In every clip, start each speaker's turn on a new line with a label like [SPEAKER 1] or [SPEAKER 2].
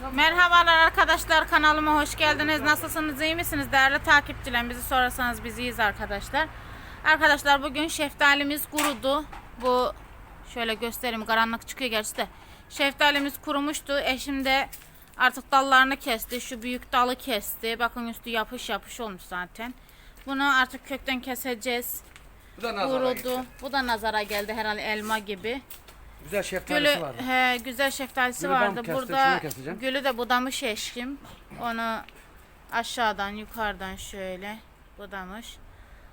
[SPEAKER 1] Merhabalar arkadaşlar kanalıma hoş geldiniz. Nasılsınız iyi misiniz değerli takipçilerim? Bizi sorarsanız biz iyiyiz arkadaşlar. Arkadaşlar bugün şeftalimiz kurudu. Bu şöyle göstereyim karanlık çıkıyor gerçi de. Şeftalimiz kurumuştu. Eşim de artık dallarını kesti. Şu büyük dalı kesti. Bakın üstü yapış yapış olmuş zaten. Bunu artık kökten keseceğiz.
[SPEAKER 2] Bu da nazara
[SPEAKER 1] Kurudu.
[SPEAKER 2] gitti.
[SPEAKER 1] Bu da nazara geldi herhalde elma gibi.
[SPEAKER 2] Güzel şeftalisi
[SPEAKER 1] Gülü,
[SPEAKER 2] vardı.
[SPEAKER 1] he, güzel şeftalisi
[SPEAKER 2] Gülü ben
[SPEAKER 1] vardı.
[SPEAKER 2] kestim,
[SPEAKER 1] Burada
[SPEAKER 2] şunu keseceğim.
[SPEAKER 1] gülü de budamış eşkim. Onu aşağıdan yukarıdan şöyle budamış.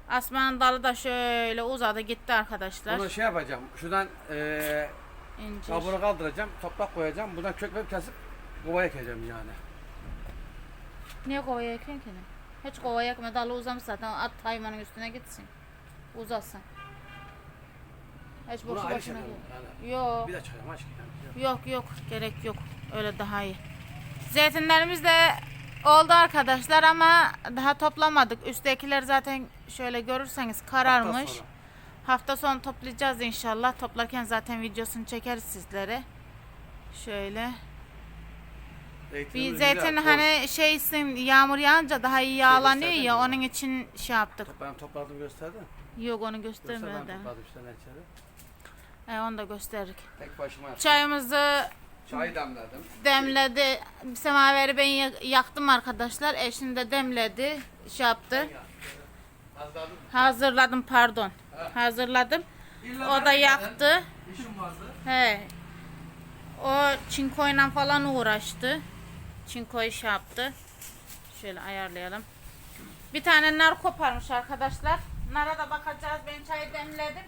[SPEAKER 1] Asmanın dalı da şöyle uzadı gitti arkadaşlar.
[SPEAKER 2] Bunu şey yapacağım. Şuradan eee
[SPEAKER 1] İncir.
[SPEAKER 2] kabuğunu kaldıracağım. Toprak koyacağım. Buradan kökleri kesip kovaya ekeceğim yani.
[SPEAKER 1] Niye kovaya ekiyorsun ki? Hiç kovaya ekme dalı uzamış zaten at hayvanın üstüne gitsin. Uzasın. Hiç boşu
[SPEAKER 2] ayrı
[SPEAKER 1] boşuna
[SPEAKER 2] şey yani.
[SPEAKER 1] Yok.
[SPEAKER 2] Bir de çayım aç yani.
[SPEAKER 1] Yok yok gerek yok. Öyle daha iyi. Zeytinlerimiz de oldu arkadaşlar ama daha toplamadık. Üsttekiler zaten şöyle görürseniz kararmış.
[SPEAKER 2] Hafta sonra.
[SPEAKER 1] Hafta sonu toplayacağız inşallah. Toplarken zaten videosunu çekeriz sizlere. Şöyle. Bir
[SPEAKER 2] Zeytinimiz
[SPEAKER 1] zeytin
[SPEAKER 2] güzel,
[SPEAKER 1] hani şeysin yağmur yağınca daha iyi yağlanıyor
[SPEAKER 2] gösterdin
[SPEAKER 1] ya
[SPEAKER 2] mi?
[SPEAKER 1] onun için şey yaptık.
[SPEAKER 2] Ben topladım gösterdi.
[SPEAKER 1] Yok onu
[SPEAKER 2] Göster ben
[SPEAKER 1] göstermedi.
[SPEAKER 2] topladım işte içeri.
[SPEAKER 1] E, onu da gösterdik.
[SPEAKER 2] Tek başıma yaptım.
[SPEAKER 1] Çayımızı
[SPEAKER 2] Çay demledim.
[SPEAKER 1] demledi. Semaveri ben yak- yaktım arkadaşlar. Eşim de demledi. Şey yaptı.
[SPEAKER 2] Hazırladım.
[SPEAKER 1] Hazırladım pardon. Hazırladım.
[SPEAKER 2] İlla
[SPEAKER 1] O da
[SPEAKER 2] ben
[SPEAKER 1] yaktı.
[SPEAKER 2] İşim vardı.
[SPEAKER 1] He. O çinkoyla falan uğraştı. Çinkoyu şey yaptı. Şöyle ayarlayalım. Bir tane nar koparmış arkadaşlar. Nara da bakacağız. Ben çayı demledim.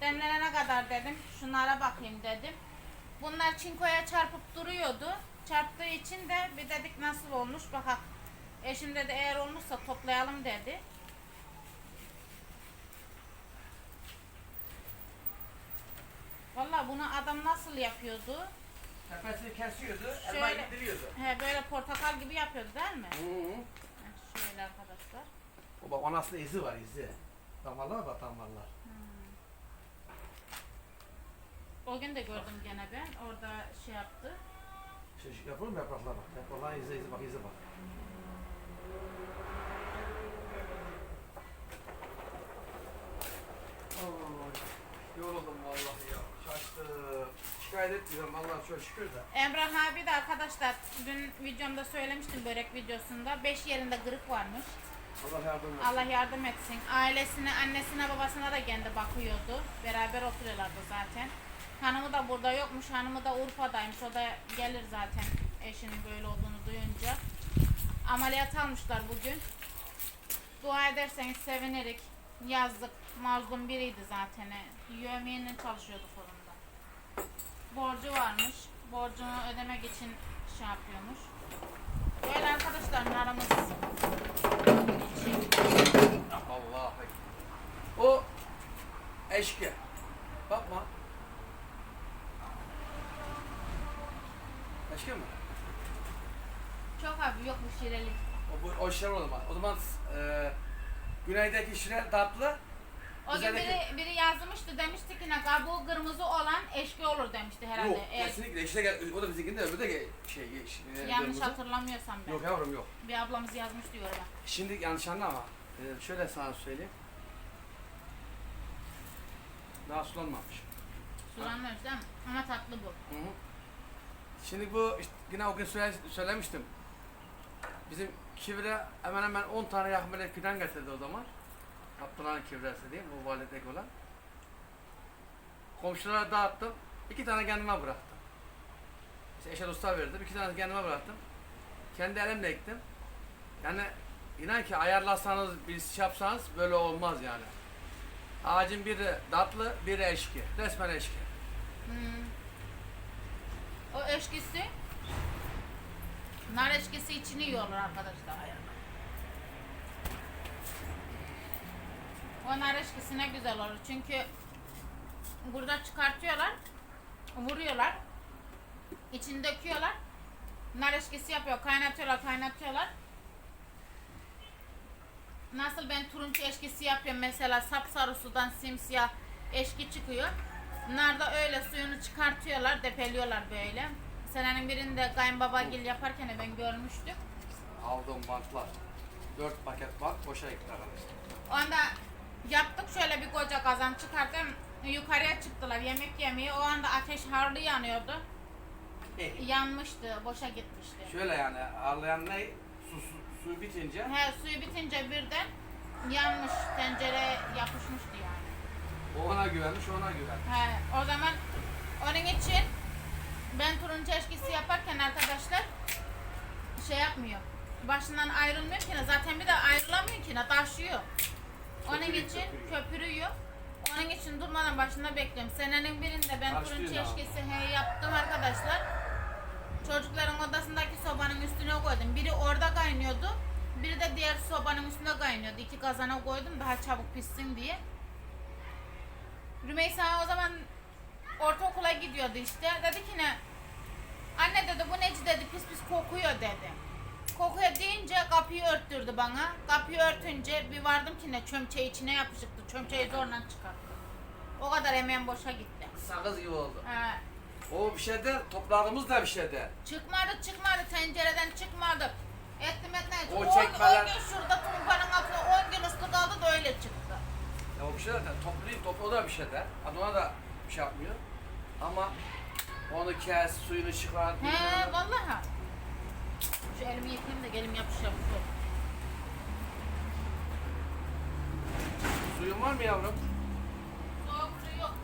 [SPEAKER 1] Demlenene kadar dedim. Şunlara bakayım dedim. Bunlar çinkoya çarpıp duruyordu. Çarptığı için de bir dedik nasıl olmuş bakak. Eşim dedi eğer olmuşsa toplayalım dedi. Vallahi bunu adam nasıl yapıyordu?
[SPEAKER 2] Tepesini kesiyordu.
[SPEAKER 1] Şöyle.
[SPEAKER 2] Elmayı indiriyordu.
[SPEAKER 1] He böyle portakal gibi yapıyordu değil mi?
[SPEAKER 2] Hı.
[SPEAKER 1] Heh, Şöyle arkadaşlar.
[SPEAKER 2] O bak anasında izi var izi. Damarlar bak damarlar.
[SPEAKER 1] O gün de gördüm gene ben. Orada şey yaptı.
[SPEAKER 2] Şey, şey yapalım mı yapraklar bak. Yapraklar izi izi bak izi bak. Yoruldum vallahi ya. Şaştım. Şikayet etmiyorum vallahi çok şükür de.
[SPEAKER 1] Emrah abi de arkadaşlar dün videomda söylemiştim börek videosunda. 5 yerinde kırık varmış.
[SPEAKER 2] Allah yardım etsin.
[SPEAKER 1] Allah yardım etsin. Ailesine, annesine, babasına da kendi bakıyordu. Beraber oturuyorlardı zaten. Hanımı da burada yokmuş. Hanımı da Urfa'daymış. O da gelir zaten eşinin böyle olduğunu duyunca. Ameliyat almışlar bugün. Dua ederseniz sevinirik. Yazdık. Mazlum biriydi zaten. Yövmiyenin çalışıyordu forumda. Borcu varmış. Borcunu ödemek için şey yapıyormuş. Böyle arkadaşlar naramız
[SPEAKER 2] Allah O eşki. Bakma. Eşki mi?
[SPEAKER 1] Çok abi yok bu şirelik.
[SPEAKER 2] O, bu, o şiren o zaman. O zaman e, güneydeki şiren tatlı.
[SPEAKER 1] O gün biri, biri yazmıştı demişti ki ne kabuğu kırmızı olan eşki olur demişti herhalde.
[SPEAKER 2] Yok
[SPEAKER 1] Eğer
[SPEAKER 2] kesinlikle işte gel, o da bizimkinde öbürü de ge- şey ge- e,
[SPEAKER 1] yanlış
[SPEAKER 2] kırmızı.
[SPEAKER 1] hatırlamıyorsam ben.
[SPEAKER 2] Yok yavrum yok.
[SPEAKER 1] Bir ablamız yazmış diyor ben.
[SPEAKER 2] Şimdi yanlış anlama. Ee, şöyle sana söyleyeyim. Daha sulanmamış.
[SPEAKER 1] Sulanmıyoruz değil mi? Ama tatlı bu.
[SPEAKER 2] Hı hı. Şimdi bu işte yine o gün söyle, söylemiştim. Bizim kivre hemen hemen 10 tane yakın böyle fidan getirdi o zaman. Abdullah'ın kivresi diyeyim, bu valideki olan. Komşulara dağıttım. iki tane kendime bıraktım. İşte eşe usta verdim. iki tane kendime bıraktım. Kendi elimle ektim. Yani inan ki ayarlasanız, bir şey yapsanız böyle olmaz yani. Ağacın biri tatlı, biri eşki. Resmen eşki.
[SPEAKER 1] Hmm. O eşkisi nar eşkisi içini yiyorlar arkadaşlar. O nar eşkisi ne güzel olur çünkü burada çıkartıyorlar, vuruyorlar, içini döküyorlar, nar eşkisi yapıyor, kaynatıyorlar, kaynatıyorlar. Nasıl ben turuncu eşkisi yapıyorum mesela sapsarı sudan simsiyah eşki çıkıyor. Nar da öyle suyunu çıkartıyorlar, depeliyorlar böyle. Senenin birinde kayınbabagil yaparken ben görmüştüm.
[SPEAKER 2] Aldığım bantlar. 4 paket bant boşa gitti arkadaşlar.
[SPEAKER 1] Onda yaptık şöyle bir koca kazan çıkarttım. Yukarıya çıktılar yemek yemeye. O anda ateş harlı yanıyordu. Yanmıştı, boşa gitmişti.
[SPEAKER 2] Şöyle yani ağlayan ne? Su, su, su bitince
[SPEAKER 1] He suyu bitince birden yanmış, tencere yapışmıştı yani.
[SPEAKER 2] o ona güvenmiş ona güven.
[SPEAKER 1] He, o zaman onun için ben turuncu eşkisi yaparken arkadaşlar şey yapmıyor. Başından ayrılmıyor ki zaten bir de ayrılamıyor ki taşıyor. Onun
[SPEAKER 2] Köpürüyor,
[SPEAKER 1] için
[SPEAKER 2] köpürüyor.
[SPEAKER 1] köpürüyor. Onun için durmadan başında bekliyorum. Senenin birinde ben
[SPEAKER 2] Karıştırıyor
[SPEAKER 1] turuncu
[SPEAKER 2] ne
[SPEAKER 1] eşkisi he yaptım arkadaşlar. Çocukların odasındaki sobanın üstüne koydum. Biri orada kaynıyordu. Biri de diğer sobanın üstünde kaynıyordu. İki kazana koydum daha çabuk pişsin diye. Rümeysa o zaman ortaokula gidiyordu işte. Dedi ki ne? Anne dedi bu neci dedi pis pis kokuyor dedi. Kokuyor deyince kapıyı örttürdü bana. Kapıyı örtünce bir vardım ki ne çömçeği içine yapışıktı. Çömçeği zorla çıkarttı. O kadar emeğim boşa gitti.
[SPEAKER 2] Sakız gibi oldu.
[SPEAKER 1] He.
[SPEAKER 2] O bir şey de toprağımız da bir şey de.
[SPEAKER 1] Çıkmadı çıkmadı tencereden çıkmadı. Ettim ettim.
[SPEAKER 2] O
[SPEAKER 1] 10
[SPEAKER 2] çekmeler-
[SPEAKER 1] gün şurada tumbanın altında 10 gün üstü kaldı da öyle çıktı.
[SPEAKER 2] Ya o bir şey de toplayayım topla o da bir şey de. Hani ona da bir şey yapmıyor. Ama onu kes, suyunu çıkar.
[SPEAKER 1] He vallahi. Şu elimi yıkayayım da gelim yapış yapış ol.
[SPEAKER 2] Suyun var mı yavrum?
[SPEAKER 1] Soğuk su yok.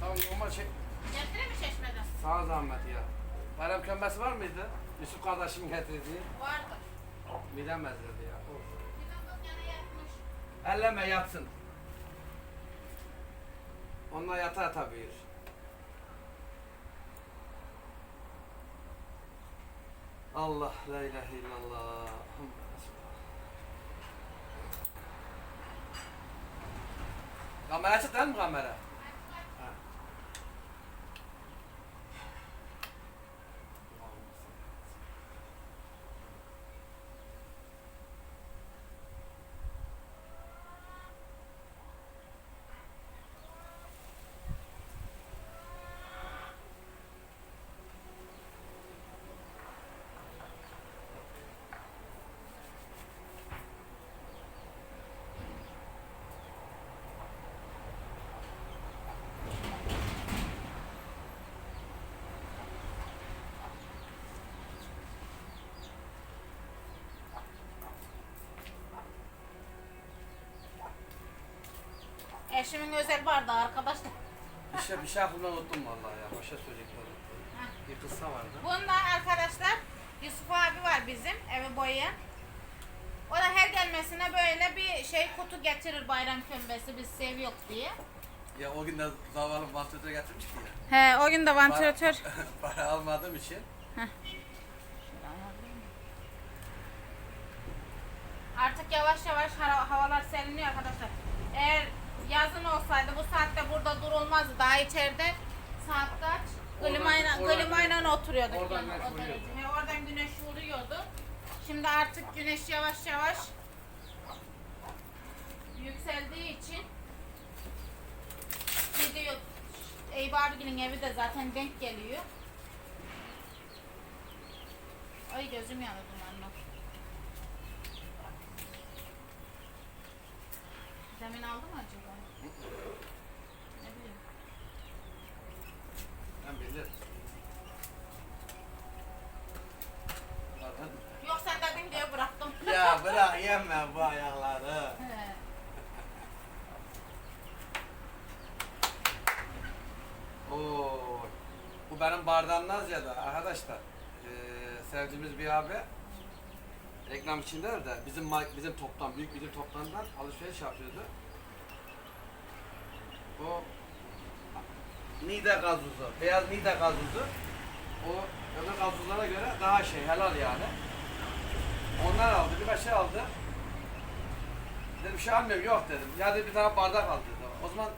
[SPEAKER 2] Tamam normal çek.
[SPEAKER 1] Getireyim mi çeşmeden?
[SPEAKER 2] Sana zahmet ya. Bayram kömbesi var mıydı? Yusuf kardeşim getirdiği.
[SPEAKER 1] Vardı.
[SPEAKER 2] Midem bezdirdi ya. Of.
[SPEAKER 1] Kız yana yatmış.
[SPEAKER 2] Elleme yatsın. Onlar yata yata büyür. Allah la ilahe illallah. Kamera açık değil mi kamera? Ha.
[SPEAKER 1] Eşimin özel bardağı arkadaşlar.
[SPEAKER 2] Bir şey, bir şey aklımdan unuttum vallahi ya. Başka söyleyeceklerim. Bir kıssa vardı.
[SPEAKER 1] Bunda arkadaşlar Yusuf abi var bizim evi boyayan. O da her gelmesine böyle bir şey kutu getirir bayram kömbesi biz seviyoruz diye.
[SPEAKER 2] Ya o gün de zavallı vantilatör getirmiş ki ya.
[SPEAKER 1] He o gün de
[SPEAKER 2] vantilatör. Para almadığım için.
[SPEAKER 1] Artık yavaş yavaş hava- havalar seriniyor arkadaşlar. Eğer yazın olsaydı bu saatte burada durulmazdı. Daha içeride saat kaç? Klimayla,
[SPEAKER 2] oradan-
[SPEAKER 1] klimayla oturuyorduk
[SPEAKER 2] oradan
[SPEAKER 1] yani
[SPEAKER 2] güneş
[SPEAKER 1] o
[SPEAKER 2] vuruyordu.
[SPEAKER 1] He, oradan güneş vuruyordu. Şimdi artık güneş yavaş yavaş yükseldiği için gidiyor. Eyüp abinin evi de zaten denk geliyor. Ay gözüm yandı dumanla. Demin aldı mı acaba? Ne bileyim.
[SPEAKER 2] Ben bilirim. Zaten-
[SPEAKER 1] Yok sen dedin diye bıraktım.
[SPEAKER 2] Ya bırak yeme bu ayakları.
[SPEAKER 1] He.
[SPEAKER 2] Oo. Bu benim bardağımdan ziyade arkadaşlar. Eee sevdiğimiz bir abi reklam içindeler de bizim bizim toptan büyük bizim toptandan alışveriş yapıyordu. O Nide gazozu, beyaz Nide gazozu o öbür gazozlara göre daha şey helal yani. Onlar aldı, birkaç şey aldı. Dedim bir şey almıyorum, yok dedim. Ya dedi bir tane bardak al dedi. O zaman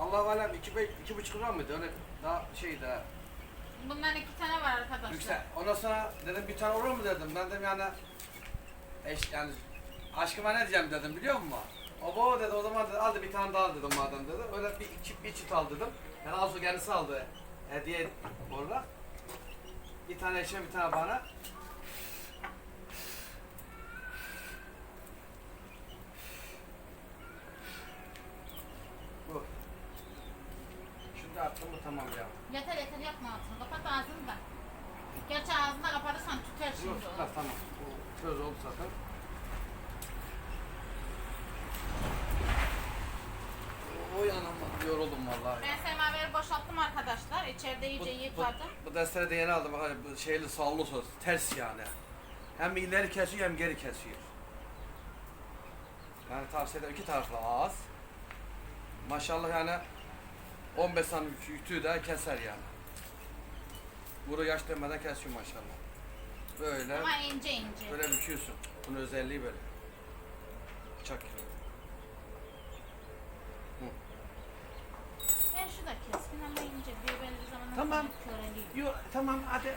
[SPEAKER 2] Allah alem iki, be- iki buçuk lira mıydı? Öyle daha şeydi ha.
[SPEAKER 1] Bundan iki tane var arkadaşlar.
[SPEAKER 2] Yüksel. Ondan sonra dedim bir tane olur mu dedim. Ben dedim yani eş, yani aşkıma ne diyeceğim dedim biliyor musun? O baba dedi o zaman dedi al da bir tane daha al dedim madem dedi. Öyle bir iki bir çift al dedim. Yani az o kendisi aldı hediye olarak. tane eşe bir tane bana. Attım mı tamam ya.
[SPEAKER 1] Yeter yeter yapma ağzını. Kapat ağzını da. Gerçi ağzını kapatırsan tüter
[SPEAKER 2] Yok
[SPEAKER 1] şimdi
[SPEAKER 2] tutmaz
[SPEAKER 1] o.
[SPEAKER 2] tamam. Bu söz oldu zaten. O- O yanım yoruldum vallahi.
[SPEAKER 1] Ben semaveri boşalttım arkadaşlar. İçeride iyice yıkadım.
[SPEAKER 2] Bu, bu dersleri de yeni aldım. Bak hani bu şeyli sallı söz. Ters yani. Hem ileri kesiyor hem geri kesiyor. Yani tavsiye ederim. iki taraflı ağız. Maşallah yani 15 santim ütüyü de keser yani. Bunu yaş demeden kesiyor maşallah. Böyle.
[SPEAKER 1] Ama ince ince.
[SPEAKER 2] Böyle büküyorsun. Bunun özelliği böyle. Bıçak gibi.
[SPEAKER 1] Ben şu da keskin ama ince. Bir belli zaman
[SPEAKER 2] Tamam.
[SPEAKER 1] köreliyor.
[SPEAKER 2] Yo, tamam hadi.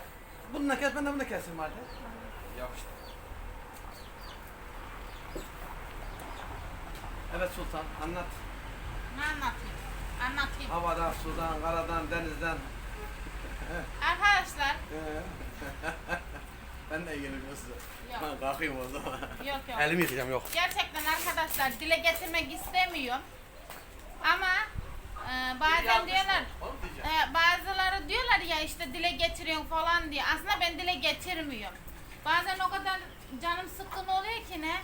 [SPEAKER 2] Bununla kes ben de bunu keseyim hadi. Yapıştı. Evet Sultan anlat.
[SPEAKER 1] Ne anlatayım? Anlatayım.
[SPEAKER 2] Havadan, sudan, karadan, denizden.
[SPEAKER 1] Arkadaşlar.
[SPEAKER 2] ben de ilgileniyorum size.
[SPEAKER 1] Yok.
[SPEAKER 2] Ben kalkayım o zaman.
[SPEAKER 1] Yok yok.
[SPEAKER 2] Elimi yıkayacağım yok.
[SPEAKER 1] Gerçekten arkadaşlar dile getirmek istemiyorum. Ama e, bazen diyorlar e, bazıları diyorlar ya işte dile getiriyorsun falan diye. Aslında ben dile getirmiyorum. Bazen o kadar canım sıkkın oluyor ki ne?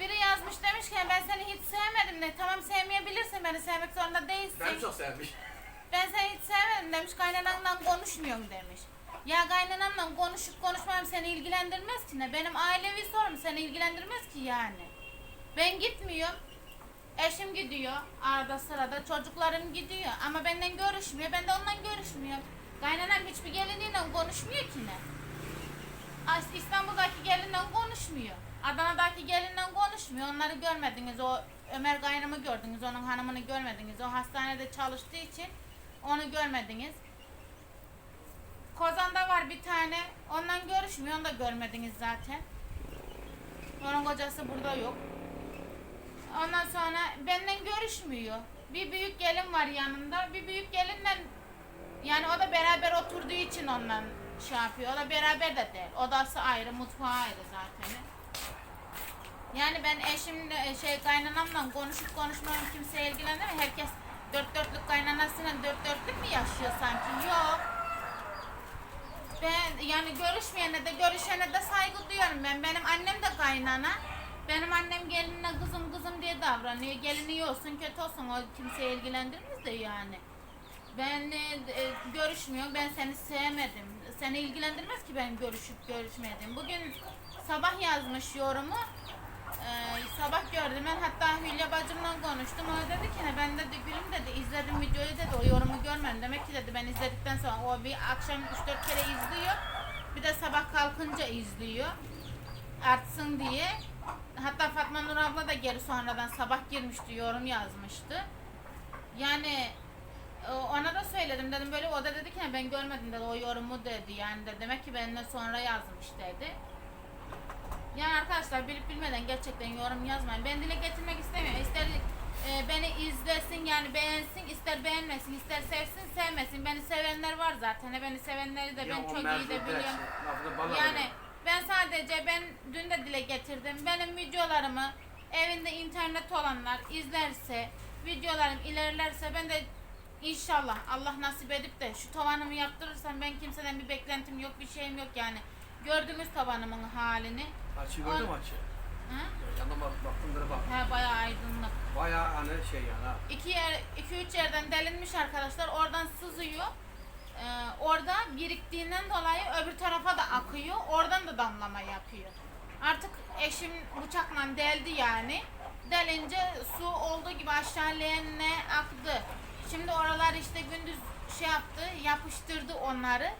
[SPEAKER 1] Biri yazmış demiş ki ben seni hiç sevmedim de tamam sevmeyebilirsin sevmek zorunda değilsin.
[SPEAKER 2] Ben çok sevmiş.
[SPEAKER 1] Ben seni hiç sevmedim demiş. Kaynananla konuşmuyorum demiş. Ya kaynanamla konuşup konuşmam seni ilgilendirmez ki ne? Benim ailevi sorum seni ilgilendirmez ki yani. Ben gitmiyorum. Eşim gidiyor arada sırada. Çocuklarım gidiyor. Ama benden görüşmüyor. Ben de onunla görüşmüyorum. Kaynanam hiçbir geliniyle konuşmuyor ki ne? İstanbul'daki gelinle konuşmuyor. Adana'daki gelinle konuşmuyor. Onları görmediniz. O Ömer kaynımı gördünüz. Onun hanımını görmediniz. O hastanede çalıştığı için onu görmediniz. Kozan'da var bir tane. Ondan görüşmüyor. Onu da görmediniz zaten. Onun kocası burada yok. Ondan sonra benden görüşmüyor. Bir büyük gelin var yanında. Bir büyük gelinle yani o da beraber oturduğu için ondan şey yapıyor. O da beraber de değil. Odası ayrı, mutfağı ayrı zaten. Yani ben eşimle şey kaynanamla konuşup konuşmam kimseye ilgilendirmiyor. Herkes dört dörtlük kaynanasıyla dört dörtlük mü yaşıyor sanki? Yok. Ben yani görüşmeyene de görüşene de saygı duyuyorum ben. Benim annem de kaynana. Benim annem gelinine kızım kızım diye davranıyor. Gelini iyi olsun kötü olsun o kimseye ilgilendirmez de yani. Ben e, e, görüşmüyorum. Ben seni sevmedim. Seni ilgilendirmez ki ben görüşüp görüşmedim. Bugün sabah yazmış yorumu. Ee, sabah gördüm ben hatta Hülya bacımla konuştum. O dedi ki ne ben dedi gülüm dedi izledim videoyu dedi o yorumu görmedim. Demek ki dedi ben izledikten sonra o bir akşam 3-4 kere izliyor. Bir de sabah kalkınca izliyor. Artsın diye. Hatta Fatma Nur abla da geri sonradan sabah girmişti yorum yazmıştı. Yani e, ona da söyledim dedim böyle o da dedi ki "Ne, ben görmedim dedi o yorumu dedi yani de demek ki benden sonra yazmış dedi. Yani arkadaşlar bilip bilmeden gerçekten yorum yazmayın. Ben dile getirmek istemiyorum. İster e, beni izlesin yani beğensin, ister beğenmesin, ister sevsin, sevmesin. Beni sevenler var zaten. Beni sevenleri de ben çok iyi de biliyorum. Yani ben sadece ben dün de dile getirdim. Benim videolarımı evinde internet olanlar izlerse, videolarım ilerlerse ben de inşallah Allah nasip edip de şu tavanımı yaptırırsam ben kimseden bir beklentim yok, bir şeyim yok yani. Gördünüz tavanımın halini.
[SPEAKER 2] Açı gördün mü açı?
[SPEAKER 1] Hı?
[SPEAKER 2] Yanına bak, baktım böyle bak.
[SPEAKER 1] He bayağı aydınlık.
[SPEAKER 2] Bayağı hani şey yani ha.
[SPEAKER 1] İki yer, iki üç yerden delinmiş arkadaşlar. Oradan sızıyor. Ee, orada biriktiğinden dolayı öbür tarafa da akıyor. Oradan da damlama yapıyor. Artık eşim bıçakla deldi yani. Delince su olduğu gibi aşağı leğenine aktı. Şimdi oralar işte gündüz şey yaptı, yapıştırdı onları.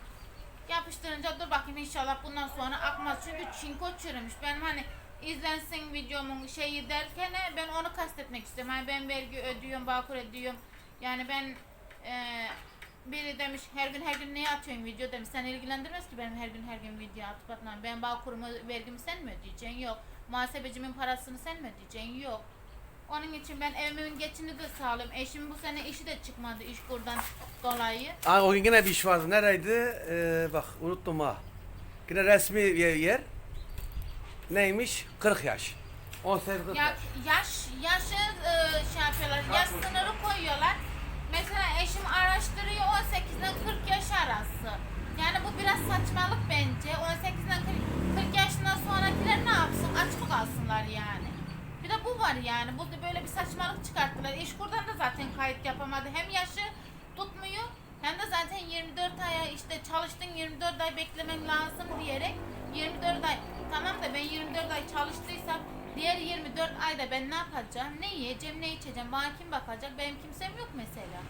[SPEAKER 1] Yapıştırınca dur bakayım inşallah bundan sonra akmaz. Çünkü çinko çürümüş. Benim hani izlensin videomun şeyi derken ben onu kastetmek istiyorum. Hani ben vergi ödüyorum, bağkur ödüyorum. Yani ben e, biri demiş her gün her gün neye atıyorsun video demiş. Sen ilgilendirmez ki benim her gün her gün video atıp atmam. Ben bağkurumu vergimi sen mi ödeyeceksin? Yok. Muhasebecimin parasını sen mi ödeyeceksin? Yok. Onun için ben evimin geçini de sağlıyorum. Eşim bu sene işi de çıkmadı iş kurdan dolayı.
[SPEAKER 2] Aa, o gün yine bir iş vardı. Nereydi? Ee, bak unuttum ha. Yine resmi yer. yer. Neymiş? 40 yaş. 18 40
[SPEAKER 1] Ya,
[SPEAKER 2] yaş.
[SPEAKER 1] yaş yaşı e, şey yapıyorlar. Yaş sınırı koyuyorlar. Mesela eşim araştırıyor 18 ile 40 yaş arası. Çıkarttılar. İşkurdan da zaten kayıt yapamadı. Hem yaşı tutmuyor hem de zaten 24 aya işte çalıştın 24 ay beklemen lazım diyerek 24 ay tamam da ben 24 ay çalıştıysam diğer 24 ayda ben ne yapacağım? Ne yiyeceğim, ne içeceğim? Bana kim bakacak? Benim kimsem yok mesela.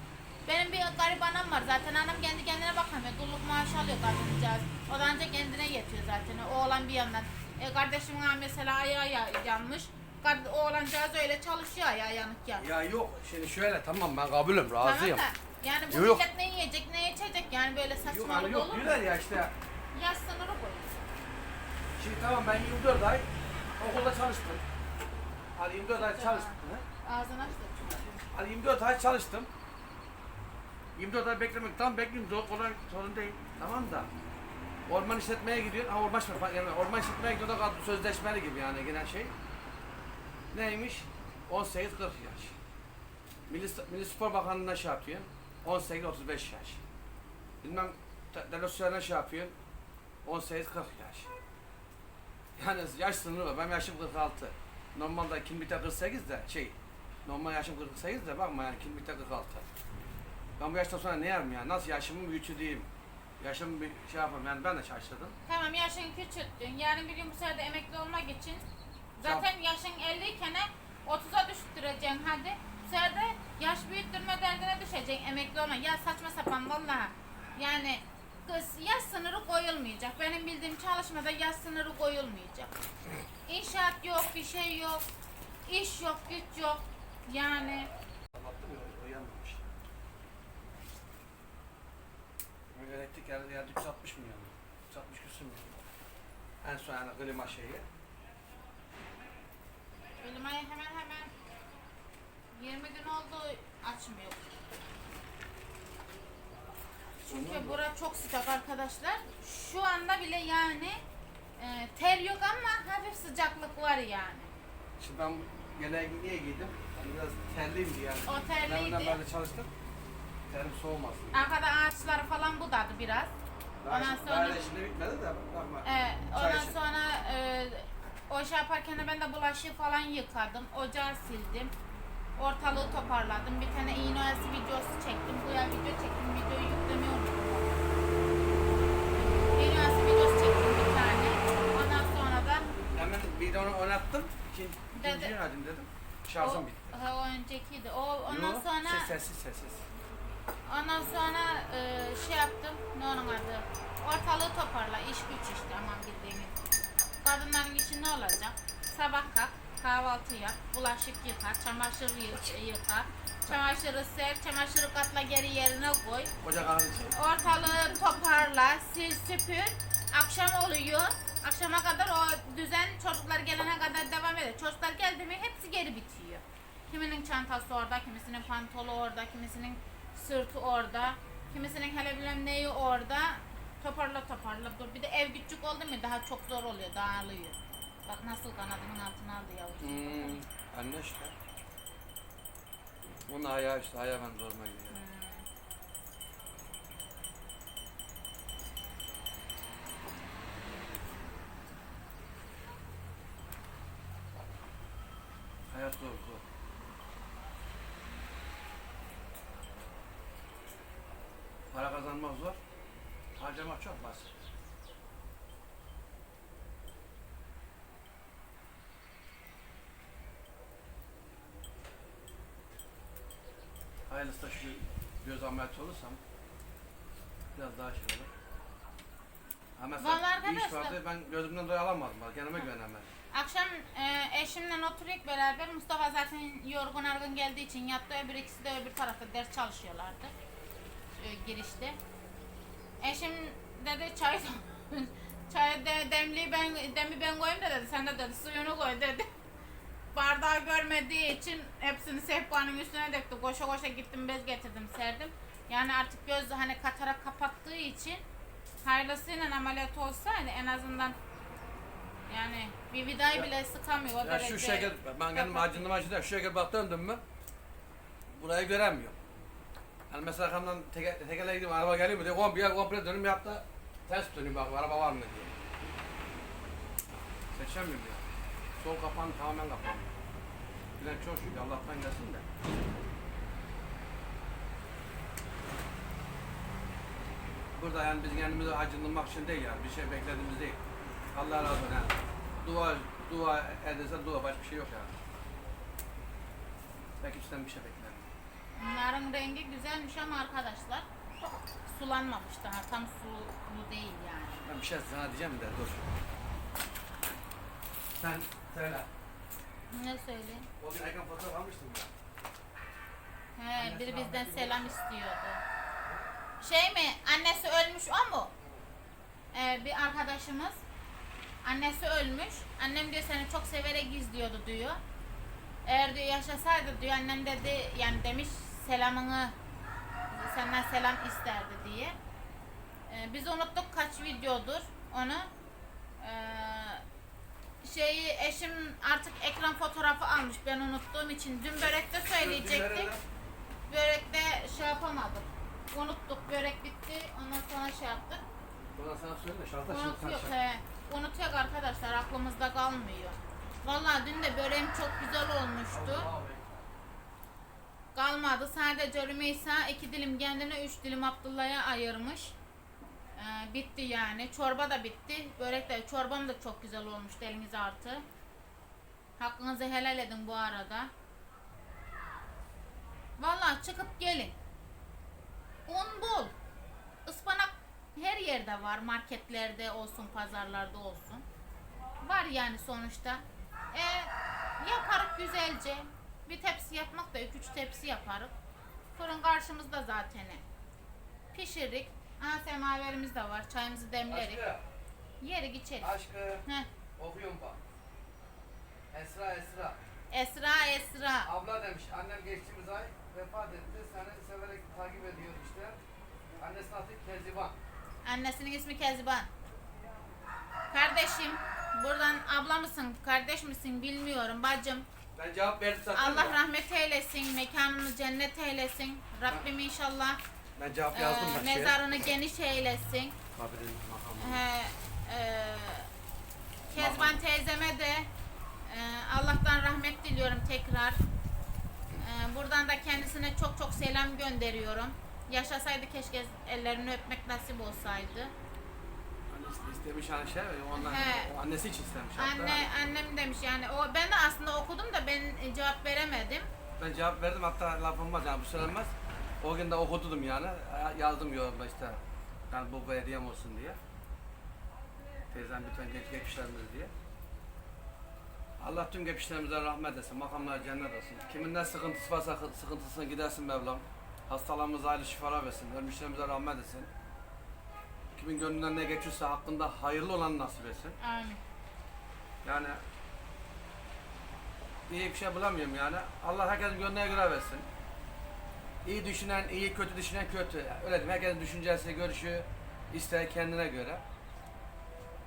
[SPEAKER 1] Benim bir garip anam var. Zaten anam kendi kendine bakamıyor. Dulluk maaşı alıyor kadıncağız. O da ancak kendine yetiyor zaten. O oğlan bir yandan. E, kardeşim mesela ayağı ya- yanmış. Kad- Oğlancağız öyle çalışıyor ayağı yanık yanık.
[SPEAKER 2] Ya yok şimdi şöyle tamam ben kabulüm razıyım.
[SPEAKER 1] Tamam da yani bu
[SPEAKER 2] Yok, yok.
[SPEAKER 1] millet ne yiyecek ne içecek yani böyle
[SPEAKER 2] Yok hani
[SPEAKER 1] saçmalık
[SPEAKER 2] yok
[SPEAKER 1] olur mu?
[SPEAKER 2] diyorlar ya işte.
[SPEAKER 1] Yaş sınırı koy.
[SPEAKER 2] Şimdi tamam ben 24 ay okulda çalıştım. Hani 24 ay çalıştım. Hı?
[SPEAKER 1] Ağzını aç da.
[SPEAKER 2] Hani 24 ay çalıştım. 24 ay beklemek tam bekliyorum zor kolay sorun değil. Tamam da orman işletmeye gidiyor. Ha orman işletmeye yani orman işletmeye gidiyor da kadro sözleşmeli gibi yani yine şey. Neymiş? 18 40 yaş. Milli, Milli Spor Bakanlığı'na şey yapıyor. 18 35 yaş. Bilmem devlet sürene şey yapıyor. 18 40 yaş. Yani yaş sınırı var. Benim yaşım 46. Normalde kim biter 48 de şey Normal yaşım 48 de bakma yani kim biter 46. Ben bu yaştan sonra ne yerim ya? Nasıl yaşımın büyütüdüğüm? Yaşımı bir şey yapayım yani ben de şaşırdım.
[SPEAKER 1] Tamam yaşını küçülttün. Yarın bir gün bu sene de emekli olmak için zaten yaşın 50 iken 30'a düşüreceksin hadi. Bu sefer de yaş büyüttürme derdine düşeceksin emekli olma. Ya saçma sapan vallahi. Yani kız yaş sınırı koyulmayacak. Benim bildiğim çalışmada yaş sınırı koyulmayacak. İnşaat yok, bir şey yok. iş yok, güç yok. Yani
[SPEAKER 2] Anlattım ya o yanmamış. Elektrik geldi geldi 360 milyon. 360 küsür milyon. En son yani klima şeyi.
[SPEAKER 1] Ölüme hemen hemen 20 gün oldu açmıyor. Çünkü bura çok sıcak arkadaşlar. Şu anda bile yani e, ter yok ama hafif sıcaklık var yani.
[SPEAKER 2] Şimdi ben yeleği niye giydim? Hani biraz terliyim diye yani.
[SPEAKER 1] O terliydi.
[SPEAKER 2] Deminden beri çalıştım. Terim soğumasın.
[SPEAKER 1] Arkada ağaçlar falan budadı biraz.
[SPEAKER 2] Daha,
[SPEAKER 1] Ondan
[SPEAKER 2] şimdi-
[SPEAKER 1] sonra-
[SPEAKER 2] daha da şimdi bitmedi de bakma.
[SPEAKER 1] E, ondan sonra e, o şey yaparken de ben de bulaşığı falan yıkadım. Ocağı sildim. Ortalığı toparladım. Bir tane iğne oyası videosu çektim. Bu ya video çektim. Videoyu yüklemeyi unuttum. İğne oyası videosu çektim bir tane. Ondan sonra da
[SPEAKER 2] Hemen videonu oynattım. İkinci, ikinciyi verdim dedim. Şarjım bitti.
[SPEAKER 1] ha, o öncekiydi. O ondan
[SPEAKER 2] Yo,
[SPEAKER 1] sonra
[SPEAKER 2] Ses, sessiz sessiz.
[SPEAKER 1] ondan sonra e, şey yaptım. Ne onun adı? Ortalığı toparla. iş güç işte aman bildiğiniz. Kadınların işi ne olacak? Sabah kalk, kahvaltı yap, bulaşık yıka, çamaşır yı- yıka, çamaşırı ser, çamaşırı katla geri yerine koy.
[SPEAKER 2] Ocak ağrıcı.
[SPEAKER 1] Ortalığı toparla, sil süpür. Akşam oluyor. Akşama kadar o düzen çocuklar gelene kadar devam eder. Çocuklar geldi mi hepsi geri bitiyor. Kiminin çantası orada, kimisinin pantolu orada, kimisinin sırtı orada, kimisinin hele bilmem neyi orada. Toparla toparla dur. Bir de ev küçük oldu mu daha çok zor oluyor, dağılıyor. Bak nasıl kanadının altına aldı yavrum.
[SPEAKER 2] Hmm, anne işte. Bunun ayağı işte, ayağı ben zoruma gidiyor.
[SPEAKER 1] Hmm.
[SPEAKER 2] Hayat zor, zor. Para kazanmak zor, harcamak çok basit. Hayırlısı da şu göz ameliyatı olursam biraz daha şey olur. Ha mesela
[SPEAKER 1] Vallahi
[SPEAKER 2] bir iş
[SPEAKER 1] arkadaşlar-
[SPEAKER 2] vardı ben gözümden doya alamadım. Bak kendime güvenemedim.
[SPEAKER 1] Akşam e, eşimle oturuyoruz beraber. Mustafa zaten yorgun argın geldiği için yattı. Öbür ikisi de öbür tarafta ders çalışıyorlardı. E, girişte. Eşim dedi çay çay de, demliği ben demi ben koyayım da dedi. Sen de dedi suyunu koy dedi. bardağı görmediği için hepsini sehpanın üstüne döktü. Koşa koşa gittim bez getirdim serdim. Yani artık göz hani katarak kapattığı için hayırlısıyla ameliyat olsaydı en azından yani bir vidayı bile sıkamıyor o
[SPEAKER 2] Ya
[SPEAKER 1] derece.
[SPEAKER 2] şu şekil, ben kendim acındım acındım, şu şekil bak döndüm mü, burayı göremiyorum. Hani mesela arkamdan teke, tekerle gidiyorum, araba geliyor mu diye komple, komple dönüm yap da ters dönüyorum bak, araba var mı diye. Seçemiyorum ya. Sol kapan tamamen kapan. Bilen çok şükür, Allah'tan gelsin de. Burada yani biz kendimizi acındırmak için değil yani, bir şey beklediğimiz değil. Allah razı olsun yani. Dua, dua edersen dua, başka bir şey yok yani. Kimseden bir şey beklemiyorum.
[SPEAKER 1] Bunların rengi güzelmiş ama arkadaşlar sulanmamış daha tam sulu değil yani.
[SPEAKER 2] Ben bir şey sana diyeceğim de dur. Sen söyle.
[SPEAKER 1] Ne söyleyeyim?
[SPEAKER 2] O gün ekran fotoğraf almıştın ya.
[SPEAKER 1] He, biri bizden selam istiyordu. Şey mi? Annesi ölmüş o mu? Ee, bir arkadaşımız. Annesi ölmüş. Annem diyor seni çok severek izliyordu diyor. Eğer diyor yaşasaydı diyor annem dedi yani demiş selamını senden selam isterdi diye. Ee, biz unuttuk kaç videodur onu. Ee, şeyi eşim artık ekran fotoğrafı almış ben unuttuğum için dün börekte söyleyecektik. Börekte şey yapamadık. Unuttuk. Börek bitti. Ondan sonra şey yaptık.
[SPEAKER 2] Sana şarta şimdi
[SPEAKER 1] Unutuyor. He. Unutuyor arkadaşlar. Aklımızda kalmıyor. Vallahi dün de böreğim çok güzel olmuştu. Kalmadı. Sadece Rümeysa iki dilim kendine, üç dilim Abdullah'a ayırmış. Ee, bitti yani. Çorba da bitti. Börek de, çorbam da çok güzel olmuştu elinize artı. Hakkınızı helal edin bu arada. Vallahi çıkıp gelin. Un bol. Ispanak her yerde var. Marketlerde olsun, pazarlarda olsun. Var yani sonuçta. E, yaparık güzelce. Bir tepsi yapmak da iki üç tepsi yaparık. Fırın karşımızda zaten. Pişirik. Aha semaverimiz de var. Çayımızı demlerik.
[SPEAKER 2] Aşkı,
[SPEAKER 1] Yeri geçelim.
[SPEAKER 2] aşkı.
[SPEAKER 1] Heh.
[SPEAKER 2] Okuyorum bak. Esra Esra.
[SPEAKER 1] Esra Esra.
[SPEAKER 2] Abla demiş, annem geçtiğimiz ay vefat etti. Seni severek takip ediyor işte. Annesinin adı Keziban.
[SPEAKER 1] Annesinin ismi Kezban. Kardeşim, buradan abla mısın, kardeş misin bilmiyorum bacım.
[SPEAKER 2] Ben cevap verdim zaten.
[SPEAKER 1] Allah
[SPEAKER 2] de.
[SPEAKER 1] rahmet eylesin, mekanını cennet eylesin. Rabbim inşallah
[SPEAKER 2] Ben cevap
[SPEAKER 1] e,
[SPEAKER 2] yazdım ben şeye.
[SPEAKER 1] mezarını geniş eylesin.
[SPEAKER 2] Kabirin makamı.
[SPEAKER 1] He, e, Kezban teyzeme de e, Allah'tan rahmet diliyorum tekrar. E, buradan da kendisine çok çok selam gönderiyorum. Yaşasaydı keşke ellerini öpmek nasip olsaydı.
[SPEAKER 2] İste- istemiş hani şey, ondan,
[SPEAKER 1] He.
[SPEAKER 2] o annesi için istemiş. hatta.
[SPEAKER 1] Anne annem demiş yani o ben de aslında okudum da ben e, cevap veremedim.
[SPEAKER 2] Ben cevap verdim hatta laf olmaz yani bu söylenmez. O gün de okudum yani. Yazdım yorumda işte. Yani bu hediyem olsun diye. Teyzem bütün genç geçmişlerimiz diye. Allah tüm geçmişlerimize rahmet etsin, makamlar cennet olsun. Kimin ne sıkıntısı varsa sıkıntısını gidersin Mevlam. Hastalarımıza ayrı şifalar versin, ölmüşlerimize rahmet etsin. Kimin gönlünden ne geçiyorsa hakkında hayırlı olan nasip etsin.
[SPEAKER 1] Amin.
[SPEAKER 2] Yani iyi bir şey bulamıyorum yani. Allah herkesin gönlüne göre versin. İyi düşünen iyi, kötü düşünen kötü. Öyle diyeyim. Herkesin düşüncesi, görüşü, isteği kendine göre.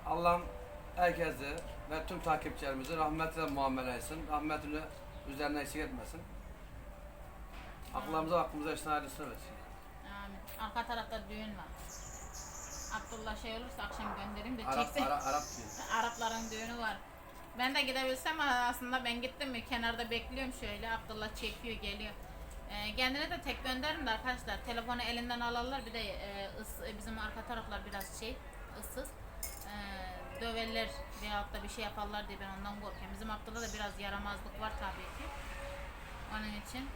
[SPEAKER 2] Allah'ım herkesi ve tüm takipçilerimizi rahmetle muamele etsin. Rahmetini üzerine eksik etmesin. Aklımıza aklımıza işten ayrısını versin.
[SPEAKER 1] Amin. Arka tarafta düğün var. Abdullah şey olursa akşam göndereyim de
[SPEAKER 2] Arap,
[SPEAKER 1] çeksin.
[SPEAKER 2] Arap, Arap diyor.
[SPEAKER 1] Arapların düğünü var. Ben de gidebilsem aslında ben gittim mi kenarda bekliyorum şöyle Abdullah çekiyor geliyor. Ee, kendine de tek gönderirim de arkadaşlar telefonu elinden alırlar bir de e, ıs- bizim arka taraflar biraz şey ıssız ee, döverler veyahut da bir şey yaparlar diye ben ondan korkuyorum. Bizim Abdullah da biraz yaramazlık var tabii ki. Onun için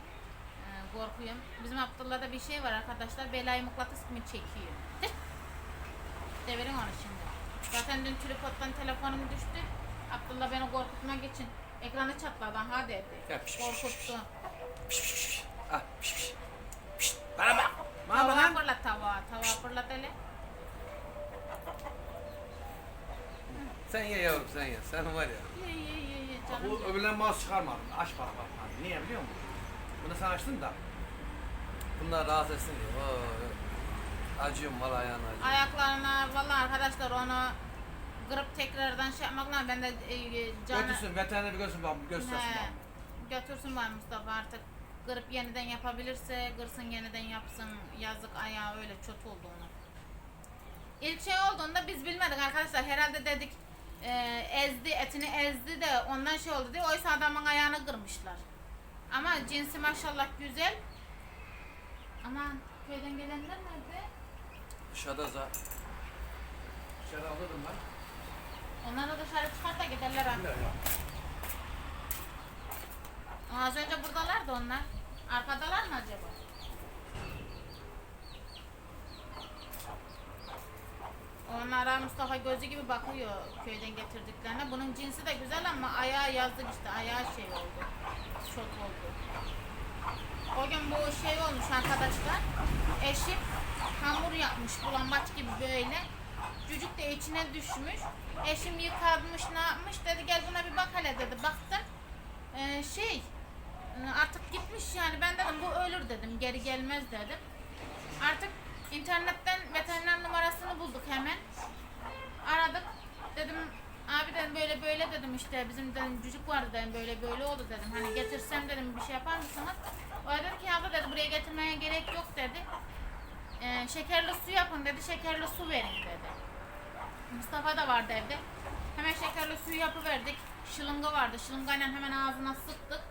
[SPEAKER 1] e, korkuyorum. Bizim Abdullah'da bir şey var arkadaşlar belayı mıknatıs gibi çekiyor. Tık! Devirin onu şimdi. Zaten dün tripoddan telefonum düştü. Abdullah beni korkutmak için ekranı çatladı ha dedi.
[SPEAKER 2] Ya, piş, piş.
[SPEAKER 1] Korkuttu.
[SPEAKER 2] Piş, piş, piş. Ah, piş, piş. Piş, Bana bak. Bana bak
[SPEAKER 1] Tava fırlat tava. Tava fırlat hele.
[SPEAKER 2] Sen ye yavrum sen ye. Sen var ya.
[SPEAKER 1] Ye ye ye ye canım.
[SPEAKER 2] Bu öbürlen mouse çıkarmadım. Aç bak. bak. Niye biliyor musun? Bunu sen açtın da. Bunlar rahatsız etsin diye. Oo, acıyorum valla ayağına acıyorum.
[SPEAKER 1] Ayaklarına vallahi arkadaşlar onu kırıp tekrardan şey yapmak lazım. Ben de e, e, canı...
[SPEAKER 2] Götürsün veteriner bir görsün bak bir göstersin
[SPEAKER 1] He,
[SPEAKER 2] bak.
[SPEAKER 1] götürsün var Mustafa artık. Kırıp yeniden yapabilirse kırsın yeniden yapsın. Yazık ayağı öyle kötü oldu onun. İlk şey olduğunda biz bilmedik arkadaşlar. Herhalde dedik e, ezdi, etini ezdi de ondan şey oldu diye. Oysa adamın ayağını kırmışlar. Ama cinsi maşallah güzel. Aman köyden gelenler nerede?
[SPEAKER 2] Dışarıda za. Dışarıda alırım ben.
[SPEAKER 1] Onları dışarı çıkart da giderler ha.
[SPEAKER 2] Bilmiyorum ya.
[SPEAKER 1] Az önce buradalardı onlar. Arkadalar mı acaba? Onlara Mustafa gözü gibi bakıyor köyden getirdiklerine. Bunun cinsi de güzel ama ayağı yazdık işte. Ayağı şey oldu. Çok oldu. O gün bu şey olmuş arkadaşlar. Eşim hamur yapmış bulambaç gibi böyle. Cücük de içine düşmüş. Eşim yıkamış ne yapmış dedi gel buna bir bak hele dedi. Baktım ee, şey e, artık gitmiş yani ben dedim bu ölür dedim geri gelmez dedim. Artık internetten veteriner numarasını bulduk hemen. Aradık dedim abi dedim böyle böyle dedim işte bizim dedim cücük vardı dedim böyle böyle oldu dedim hani getirsem dedim bir şey yapar mısınız? O dedi ki abla dedi buraya getirmeye gerek yok dedi. Ee, şekerli su yapın dedi şekerli su verin dedi. Mustafa da vardı evde. Hemen şekerli suyu yapıverdik. Şılınga vardı. Şılıngayla hemen ağzına sıktık.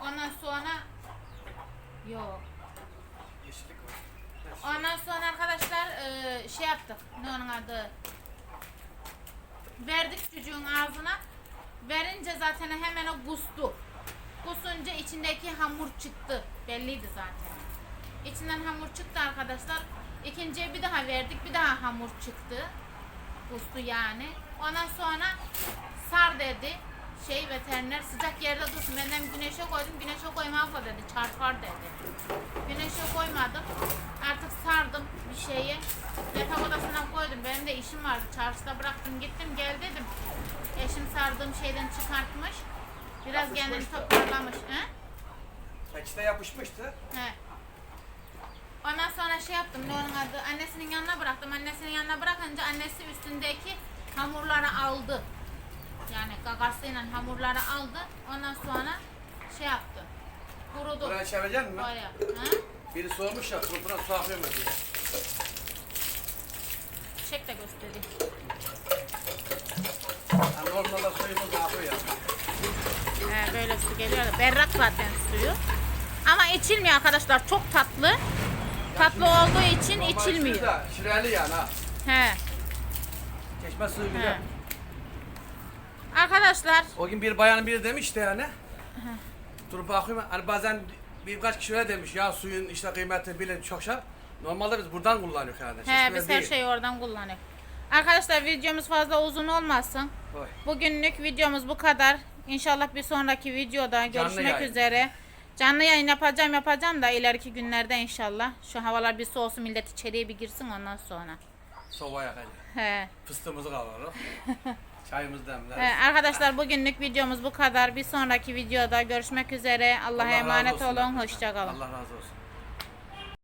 [SPEAKER 1] Ondan sonra yok. Ondan sonra arkadaşlar e, şey yaptık. Ne onun adı? Verdik çocuğun ağzına. Verince zaten hemen o kustu. Kusunca içindeki hamur çıktı. Belliydi zaten. İçinden hamur çıktı arkadaşlar. İkinciye bir daha verdik. Bir daha hamur çıktı. Kustu yani. Ondan sonra sar dedi. Şey veteriner sıcak yerde dursun. Benden güneşe koydum. Güneşe koyma abla dedi. Çarpar dedi. Güneşe koymadım. Artık sardım bir şeye. Yatak odasına koydum. Benim de işim vardı. Çarşıda bıraktım gittim gel dedim. Eşim sardığım şeyden çıkartmış. Biraz kendini toparlamış. He?
[SPEAKER 2] Peçete yapışmıştı.
[SPEAKER 1] He. Ondan sonra şey yaptım. Ne onun adı? Annesinin yanına bıraktım. Annesinin yanına bırakınca annesi üstündeki hamurları aldı. Yani gagasıyla hamurları aldı. Ondan sonra şey yaptı. Kurudu.
[SPEAKER 2] Buraya çevirecek misin?
[SPEAKER 1] Böyle. Ha?
[SPEAKER 2] Biri sormuş ya kurtuna su akıyor mu diye.
[SPEAKER 1] Çek de göstereyim.
[SPEAKER 2] Yani normalde suyumuz akıyor ya.
[SPEAKER 1] He, böyle su geliyor. Berrak zaten suyu. Ama içilmiyor arkadaşlar. Çok tatlı. Tatlı olduğu için içilmiyor.
[SPEAKER 2] da Şireli yani ha.
[SPEAKER 1] He.
[SPEAKER 2] Çeşme suyu
[SPEAKER 1] He.
[SPEAKER 2] güzel.
[SPEAKER 1] Arkadaşlar
[SPEAKER 2] O gün bir bayanın biri demiş de yani. Durup bakıyorum hani bazen birkaç kişi öyle demiş ya suyun işte kıymetini bilin çok şey. Normalde biz buradan kullanıyoruz yani.
[SPEAKER 1] he, biz her şeyi oradan kullanıyoruz. Arkadaşlar videomuz fazla uzun olmasın.
[SPEAKER 2] Oy.
[SPEAKER 1] Bugünlük videomuz bu kadar. İnşallah bir sonraki videoda görüşmek
[SPEAKER 2] yayın.
[SPEAKER 1] üzere. Canlı yayın yapacağım yapacağım da ileriki günlerde inşallah. Şu havalar bir soğusun millet içeriye bir girsin ondan sonra.
[SPEAKER 2] Soba yakacak.
[SPEAKER 1] He.
[SPEAKER 2] Fıstığımızı kavuralım. Çayımızı demleriz.
[SPEAKER 1] He, arkadaşlar bugünlük videomuz bu kadar. Bir sonraki videoda görüşmek üzere. Allah'a
[SPEAKER 2] Allah
[SPEAKER 1] emanet olun.
[SPEAKER 2] hepinizden.
[SPEAKER 1] Hoşça kalın.
[SPEAKER 2] Allah razı olsun.